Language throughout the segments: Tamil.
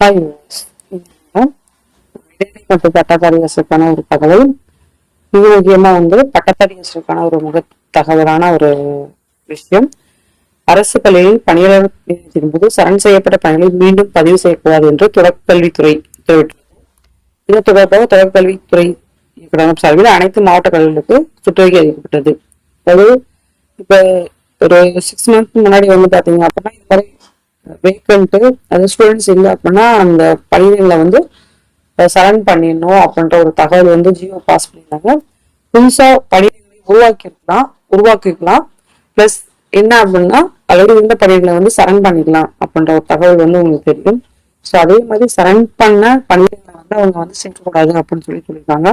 ஹாய் இடைநிலை பட்டதாரி அரசுக்கான ஒரு தகவல் மிக முக்கியமா வந்து பட்டதாரி அரசுக்கான ஒரு முக தகவலான ஒரு விஷயம் அரசு பள்ளியில் பணியாளர் நியமனத்தின் போது சரண் செய்யப்பட்ட பணிகளை மீண்டும் பதிவு செய்யக்கூடாது என்று தொடக்கல்வித்துறை உத்தரவிட்டுள்ளது இது தொடர்பாக தொடக்கக்கல்வித்துறை இயக்குநரகம் சார்பில் அனைத்து மாவட்ட கல்விகளுக்கு சுற்றறிக்கை அளிக்கப்பட்டது அதாவது இப்ப ஒரு சிக்ஸ் மந்த் முன்னாடி வந்து பாத்தீங்க அப்படின்னா இது வெயிட் பண்ணிட்டு அது ஸ்டூடெண்ட்ஸ் இல்லை அப்படின்னா அந்த பள்ளிகளை வந்து சரண் பண்ணிடணும் அப்படின்ற ஒரு தகவல் வந்து ஜியோ பாஸ் பண்ணியிருந்தாங்க. புதுசாக பள்ளிகளை உருவாக்கிருக்கலாம் உருவாக்கிக்கலாம் ப்ளஸ் என்ன அப்படின்னா ஆல்ரெடி இருந்த பணிகளை வந்து சரண் பண்ணிக்கலாம் அப்படின்ற ஒரு தகவல் வந்து உங்களுக்கு தெரியும். ஸோ அதே மாதிரி சரண் பண்ண பள்ளிகளை வந்து அவங்க வந்து சேர்க்கக்கூடாது அப்படின்னு சொல்லி சொல்லியிருக்காங்க.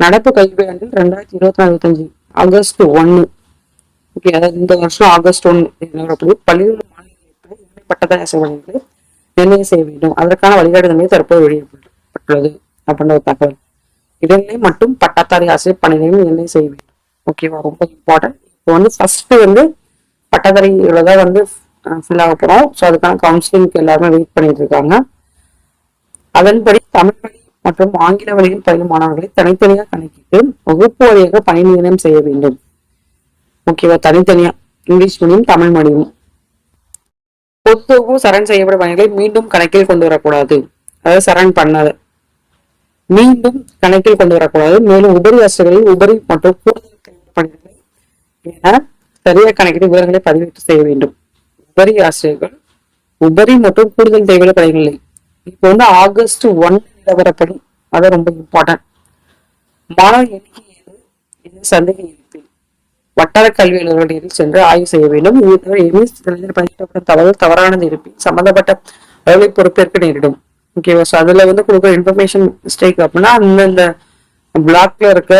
நடப்பு கல்வியாண்டில் ரெண்டாயிரத்தி இருபத்தி நாலு இருபத்தஞ்சு ஆகஸ்ட் ஒன்று ஓகே அதாவது இந்த வருஷம் ஆகஸ்ட் ஒன்று நிலவரப்படி பள்ளிகள் மாநிலங்கள் இணை பட்டதாரி நிர்ணயம் செய்ய வேண்டும். அதற்கான வழிகாட்டுதலை தற்போது வெளியிடப்பட்டுள்ளது அப்படின்ற ஒரு தகவல். இடைநிலை மற்றும் பட்டதாரி ஆசிரியர் பணிகளையும் நிர்ணயம் செய்ய வேண்டும். ஓகேவா ரொம்ப இம்பார்ட்டன்ட் இப்போ வந்து ஃபர்ஸ்ட் வந்து பட்டதாரி தான் வந்து ஃபில் ஆக போகிறோம் ஸோ அதுக்கான கவுன்சிலிங்க்கு எல்லாருமே வெயிட் பண்ணிட்டு இருக்காங்க. அதன்படி தமிழ் வழி மற்றும் ஆங்கில வழியில் பயிலும் மாணவர்களை தனித்தனியாக கணக்கிட்டு வகுப்பு வழியாக பணி நியமனம் செய்ய வேண்டும். ஓகேவா தனித்தனியா. இங்கிலீஷ் மீடியம் தமிழ் மொழியும் பொதுவும் சரண் செய்யப்படும் பணிகளை மீண்டும் கணக்கில் கொண்டு வரக்கூடாது. அதாவது சரண் பண்ணாத. மீண்டும் கணக்கில் கொண்டு வரக்கூடாது. மேலும் உபரி ஆசிரியர்களில் உபரி மற்றும் கூடுதல் பணிகளை என சரியாக கணக்கிட்டு விவரங்களை பதிவேற்று செய்ய வேண்டும். உபரி ஆசிரியர்கள் உபரி மற்றும் கூடுதல் தேவையான பணிகள் இப்போ வந்து ஆகஸ்ட் ஒன் நிலவரப்படி அது ரொம்ப இம்பார்ட்டன்ட் மாணவர் எண்ணிக்கை ஏது இது சந்தேகம் வட்டார கல்வி அலுவலகத்தில் சென்று ஆய்வு செய்ய வேண்டும். இது தவிர எமிஸ் தகவல் தவறானது இருப்பின் சம்பந்தப்பட்ட அளவை பொறுப்பேற்க நேரிடும். ஓகேவா ஸோ அதுல வந்து கொடுக்குற இன்ஃபர்மேஷன் மிஸ்டேக் அப்படின்னா அந்தந்த பிளாக்ல இருக்க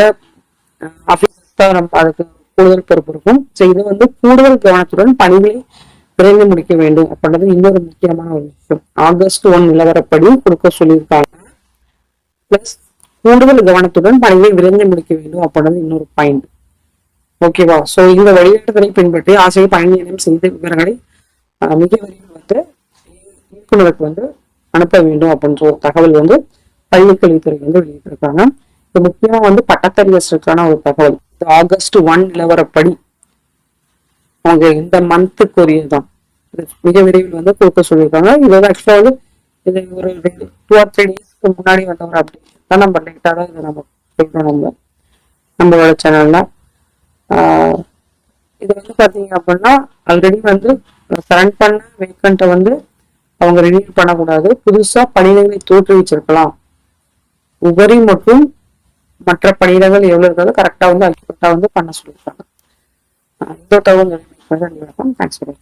ஆஃபீஸ் தான் நம்ம அதுக்கு கூடுதல் பொறுப்பு இருக்கும். ஸோ இது வந்து கூடுதல் கவனத்துடன் பணிகளை விரைந்து முடிக்க வேண்டும் அப்படின்றது இன்னொரு முக்கியமான ஒரு விஷயம். ஆகஸ்ட் ஒன் நிலவரப்படி கொடுக்க சொல்லியிருக்காங்க. பிளஸ் கூடுதல் கவனத்துடன் பணிகளை விரைந்து முடிக்க வேண்டும் அப்படின்றது இன்னொரு பாயிண்ட் ஓகேவா? ஸோ இந்த வழிகாட்டுதலை பின்பற்றி ஆசிரியர் பணி நியமனம் செய்த விவரங்களை மிக விரைவில் வந்து இயக்குநருக்கு வந்து அனுப்ப வேண்டும் அப்படின்ற ஒரு தகவல் வந்து பள்ளிக்கல்வித்துறை வந்து வெளியிட்டிருக்காங்க. இது முக்கியமா வந்து பட்டத்தறிஞர்களுக்கான ஒரு தகவல். இது ஆகஸ்ட் ஒன் நிலவரப்படி அவங்க இந்த மந்த்துக்குரியதான் இது மிக விரைவில் வந்து கொடுக்க சொல்லியிருக்காங்க. இது வந்து ஆக்சுவலாக வந்து இது ஒரு ரெண்டு டூ ஆர் த்ரீ டேஸ்க்கு முன்னாடி வந்த ஒரு அப்டேட் தான் நம்ம லேட்டாக தான் இதை நம்ம சொல்கிறோம் நம்ம. நம்மளோட சேனல்ல இது வந்து பார்த்தீங்க அப்படின்னா ஆல்ரெடி வந்து சரண் பண்ண வேக்கண்ட்டை வந்து அவங்க ரினியூ பண்ணக்கூடாது. புதுசாக பணியிடங்களை தோற்றுவிச்சிருக்கலாம் உபரி மற்றும் மற்ற பணியிடங்கள் எவ்வளோ இருக்கிறதோ கரெக்டாக வந்து அக்யூரேட்டா வந்து பண்ண சொல்லியிருக்காங்க. இந்த தகவல் தேங்க்ஸ் ஃபார்